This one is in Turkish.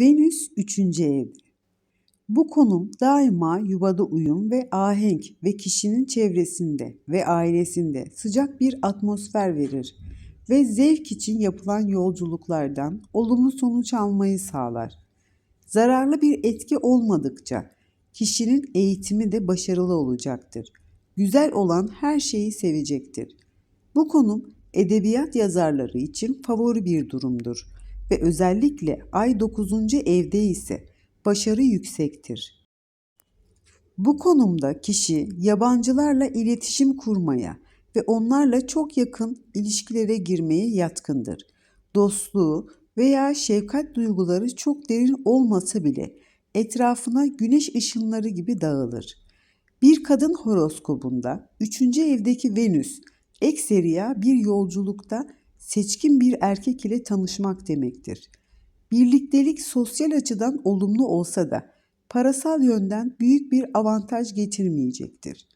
Venüs 3. evde. Bu konum daima yuvada uyum ve ahenk ve kişinin çevresinde ve ailesinde sıcak bir atmosfer verir ve zevk için yapılan yolculuklardan olumlu sonuç almayı sağlar. Zararlı bir etki olmadıkça kişinin eğitimi de başarılı olacaktır. Güzel olan her şeyi sevecektir. Bu konum edebiyat yazarları için favori bir durumdur ve özellikle ay 9. evde ise başarı yüksektir. Bu konumda kişi yabancılarla iletişim kurmaya ve onlarla çok yakın ilişkilere girmeye yatkındır. Dostluğu veya şefkat duyguları çok derin olmasa bile etrafına güneş ışınları gibi dağılır. Bir kadın horoskobunda 3. evdeki Venüs ekseriya bir yolculukta seçkin bir erkek ile tanışmak demektir. Birliktelik sosyal açıdan olumlu olsa da parasal yönden büyük bir avantaj getirmeyecektir.